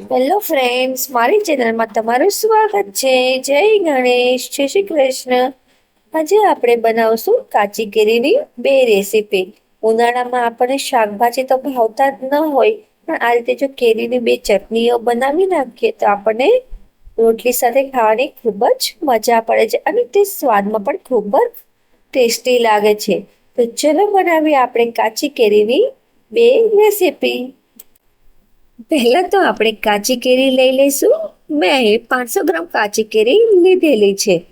Hello friends મારી ચેનલમાં તમારું સ્વાગત છે. જય ગણેશ. જય શ્રી કૃષ્ણ. આજે આપણે બનાવશું કાચી કેરીની બે રેસીપી ઉનાળામાં આપણને શાકભાજી તો ભાવતા જ ન હોય, પણ આ રીતે જો કેરીની બે ચટણીઓ બનાવી નાખીએ તો આપણને રોટલી સાથે ખાવાની ખૂબ જ મજા પડે છે અને તે સ્વાદમાં પણ ખૂબ જ ટેસ્ટી લાગે છે. તો ચલો બનાવીએ આપણે કાચી કેરીની બે રેસીપી પહેલા તો આપણે કાચી કેરી લઈ લઈશું. મેં પાંચસો ગ્રામ કાચી કેરી લીધેલી છે.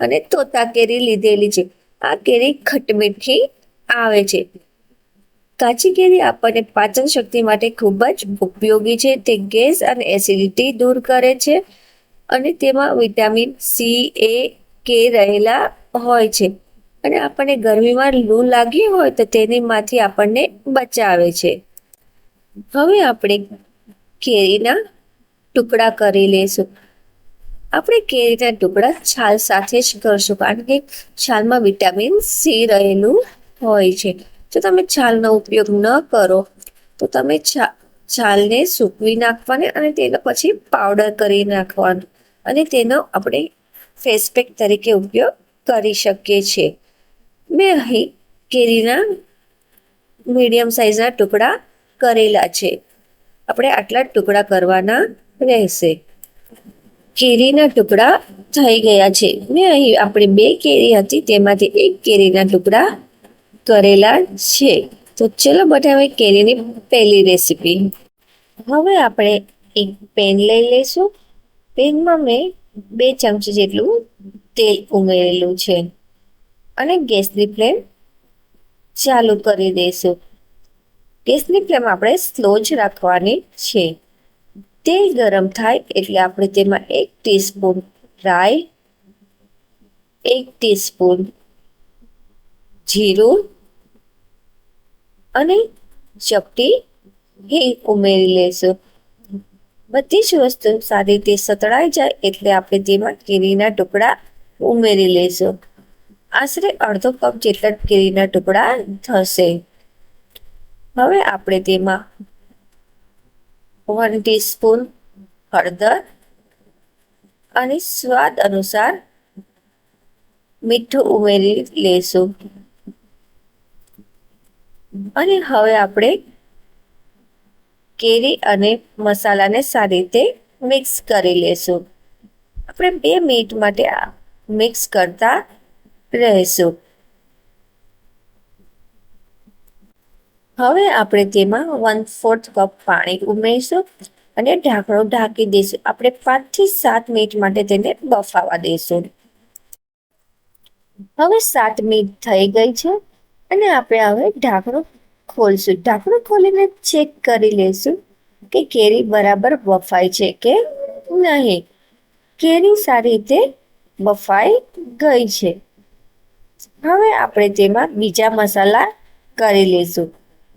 અને તોતા કેરી લીધેલી છે. આ કેરી ખટમીઠી આવે છે. કાચી કેરી આપણને પાચન શક્તિ માટે ખૂબ જ ઉપયોગી છે. તે ગેસ અને એસિડિટી દૂર કરે છે. અને તેમાં વિટામિન સી, એ, કે રહેલા હોય છે. અને આપણને ગરમીમાં લૂ લાગી હોય તો તેનીમાંથી આપણને બચાવે છે. હવે આપણે કેરીના ટુકડા કરી લઈશું આપણે કેરીના ટુકડા છાલ સાથે જ કરશું કારણ કે છાલમાં વિટામિન સી રહેલું હોય છે. જો તમે છાલનો ઉપયોગ ન કરો, તો તમે છાલને સૂકવી નાખવાની અને તેનો પછી પાવડર કરી નાખવાનો અને તેનો આપણે ફેસ પેક તરીકે ઉપયોગ કરી શકીએ છીએ. મેં અહીં કેરીના મીડિયમ સાઇઝના ટુકડા કરેલા છે. આપણે આટલા ટુકડા કરવાના રહેશે. કેરીના ટુકડા થઈ ગયા છે. મેં અહીં આપણી બે કેરી હતી, તેમાંથી એક કેરીના ટુકડા કરેલા છે. તો ચલો હવે કેરીની પહેલી રેસીપી. હવે આપણે એક પેન લઈ લઈશું. પેનમાં મેં બે ચમચી જેટલું તેલ ઉમેરેલું છે. અને ગેસની ફ્લેમ ચાલુ કરી દઈશું. ગેસની ફ્લેમ આપણે સ્લો જ રાખવાની છે. તેલ ગરમ થાય એટલે આપણે તેમાં એક ટીસ્પૂન રાઈ, એક ટીસ્પૂન જીરું અને ચપટી હિંગ ઉમેરી લેશું. બધી જ વસ્તુ સારી રીતે સતળાઈ જાય એટલે આપણે તેમાં કેરીના ટુકડા ઉમેરી લઈશું આશરે અડધો કપ જેટલા કેરીના ટુકડા થશે. હવે આપણે તેમાં વન ટીસ્પૂન હળદર અને સ્વાદ અનુસાર મીઠું ઉમેરી લેશું. અને હવે આપણે કેરી અને મસાલાને સારી રીતે મિક્સ કરી લેશું. આપણે બે મિનિટ માટે મિક્સ કરતા રહેશું. હવે આપણે તેમાં વન ફોર્થ કપ પાણી ઉમેરીશું અને ઢાંકણો ઢાંકી દઈશું. આપણે પાંચથી સાત મિનિટ માટે તેને બફાવા દઈશું. હવે સાત મિનિટ થઈ ગઈ છે અને આપણે હવે ઢાંકણું ખોલશું. ઢાંકણું ખોલીને ચેક કરી લઈશું કે કેરી બરાબર બફાય છે કે નહીં. કેરી સારી રીતે બફાઈ ગઈ છે. હવે આપણે તેમાં બીજા મસાલા કરી લઈશું.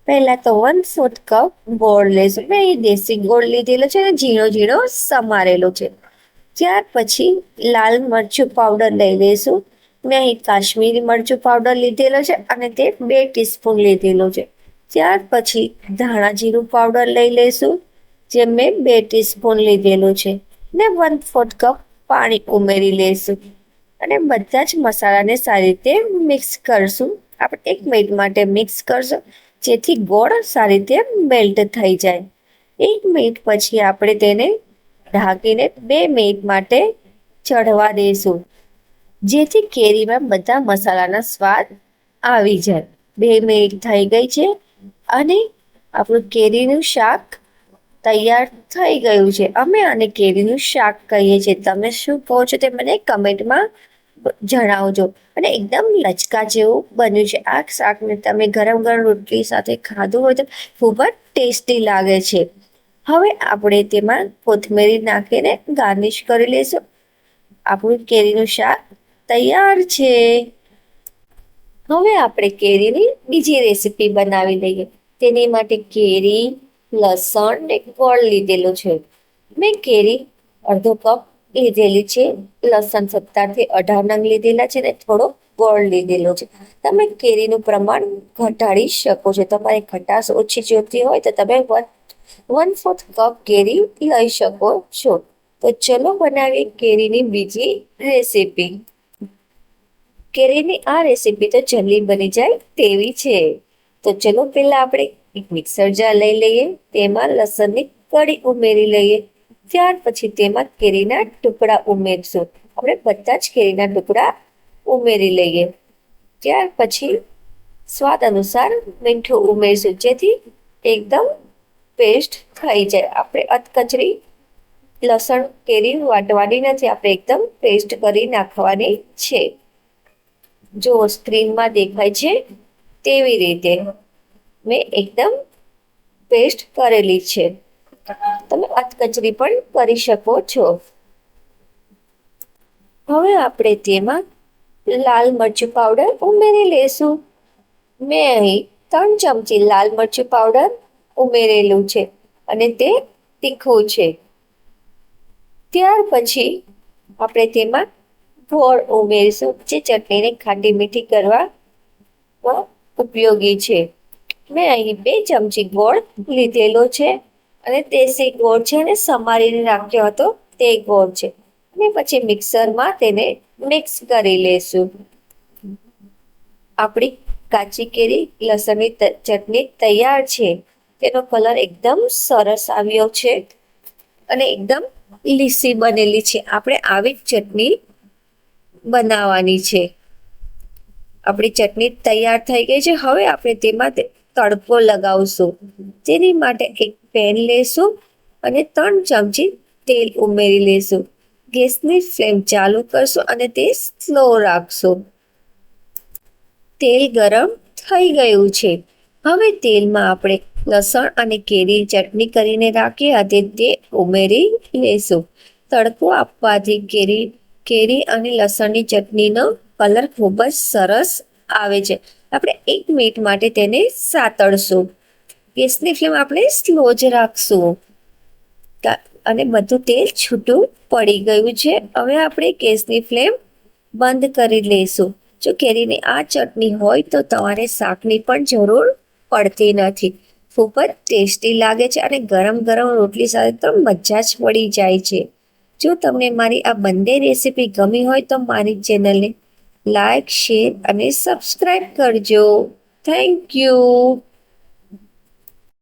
પહેલાં તો વન ફોર્થ કપ ગોળ લઈશું મેં અહીં દેશી ગોળ લીધેલો છે અને ઝીણો ઝીણો સમારેલો છે. ત્યાર પછી લાલ મરચું પાવડર લઈ લઈશું. મેં અહીં કાશ્મીરી મરચું પાવડર લીધેલો છે અને તે બે ટીસ્પૂન લીધેલો છે. ત્યાર પછી ધાણા જીરું પાવડર લઈ લઈશું, જે મેં બે ટીસ્પૂન લીધેલું છે. ને વન ફોર્થ કપ પાણી ઉમેરી લઈશું. અને બધા જ મસાલાને સારી રીતે મિક્સ કરશું. આપણે એક મિનિટ માટે મિક્સ કરશું. જેથી ગોળ સારી રીતે મેલ્ટ થઈ જાય. એક મિનિટ પછી આપણે તેને ઢાંકીને બે મિનિટ માટે ચઢવા દઈશું, જેથી કેરીમાં બધા મસાલાના સ્વાદ આવી જાય. બે મિનિટ થઈ ગઈ છે અને આપણું કેરીનું શાક તૈયાર થઈ ગયું છે. અમે આને કેરીનું શાક કહીએ છીએ. તમે શું કહો છો તે મને કમેન્ટમાં જણાવજો અને એકદમ લચકા જેવું બન્યું છે. આ શાકને તમે ગરમ ગરમ રોટલી સાથે ખાધું હોય તો ખૂબ જ ટેસ્ટી લાગે છે. હવે આપણે તેમાં કોથમીરી નાખીને ગાર્નિશ કરી લઈશું આપણું કેરીનું શાક તૈયાર છે. હવે આપણે કેરીની બીજી રેસીપી બનાવી લઈએ. તેની માટે કેરી, લસણ ને ગોળ લીધેલું છે. મેં કેરી અડધો કપ લીધેલી છે, લસણ સત્તરથી અઢાર નંગ લીધેલા છે ને થોડો ગોળ લીધેલો છે. તમે કેરીનું પ્રમાણ ઘટાડી શકો છો. તમારે ખટાશ ઓછી જોતી હોય તો તમે વન વન ફોર્થ કપ કેરી લઈ શકો છો. તો ચલો બનાવીએ કેરીની બીજી રેસીપી. કેરીની આ રેસીપી તો જલ્દી બની જાય તેવી છે. તો ચલો પહેલા આપણે એક મિક્સર જાર લઈ લઈએ. તેમાં લસણની કડી ઉમેરી લઈએ. ત્યાર પછી તેમાં કેરીના ટુકડા ઉમેરશું. આપણે બધા જ કેરીના ટુકડા ઉમેરી લઈએ. ત્યાર પછી સ્વાદ અનુસાર મીઠું ઉમેરશું, જેથી એકદમ પેસ્ટ થઈ જાય. આપણે અધકચરી લસણ કેરી વાટવાની નથી, આપણે એકદમ પેસ્ટ કરી નાખવાની છે. જો સ્ક્રીનમાં દેખાય છે તેવી રીતે મેં એકદમ પેસ્ટ કરેલી છે. તમે અધકચરી પણ કરી શકો છો. હવે આપણે તેમાં લાલ મરચું પાવડર ઉમેરી લેશું મેં અહીં ત્રણ ચમચી લાલ મરચું પાવડર ઉમેરેલું છે અને તે તીખું છે. ત્યાર પછી આપણે તેમાં ગોળ ઉમેરીશું જે ચટણીને ખાટી મીઠી કરવા ઉપયોગી છે. મેં અહીં બે ચમચી ગોળ લીધેલો છે. અને દેશી ગોળ છે એને સમારીને રાખ્યો હતો. તે ગોળ છે. અને પછી મિક્સરમાં તેને મિક્સ કરી લેશું. આપણી કાચી કેરી લસણની ચટણી તૈયાર છે. તેનો કલર એકદમ સરસ આવ્યો છે અને એકદમ લીસી બનેલી છે. આપણે આવી જ ચટણી બનાવવાની છે. આપણી ચટણી તૈયાર થઈ ગઈ છે. હવે આપણે તેમાં તડકો લગાવશું. તેની માટે એક પેન લેશું અને ત્રણ ચમચી તેલ ઉમેરી લેશું. ગેસની ફ્લેમ ચાલુ કરશું અને તે સ્લો રાખશું. તેલ ગરમ થઈ ગયું છે. હવે તેલમાં આપણે લસણ અને કેરી ચટણી કરીને રાખી હતી તે ઉમેરી લેશું. તડકો આપવાથી કેરી કેરી અને લસણની ચટણીનો કલર ખૂબ જ સરસ આવે છે. આપણે એક મિનિટ માટે તેને સાતળશું. ગેસની ફ્લેમ આપણે સ્લો જ રાખશું. અને બધું તેલ છૂટું પડી ગયું છે. હવે આપણે ગેસની ફ્લેમ બંધ કરી લઈશું. જો કેરીની આ ચટણી હોય તો તમારે શાકની પણ જરૂર પડતી નથી. ખૂબ જ ટેસ્ટી લાગે છે અને ગરમ ગરમ રોટલી સાથે તો મજા જ પડી જાય છે. જો તમને મારી આ બંને રેસીપી ગમી હોય તો મારી ચેનલને લાઈક શેર અને સબસ્ક્રાઈબ કરજો. Thank you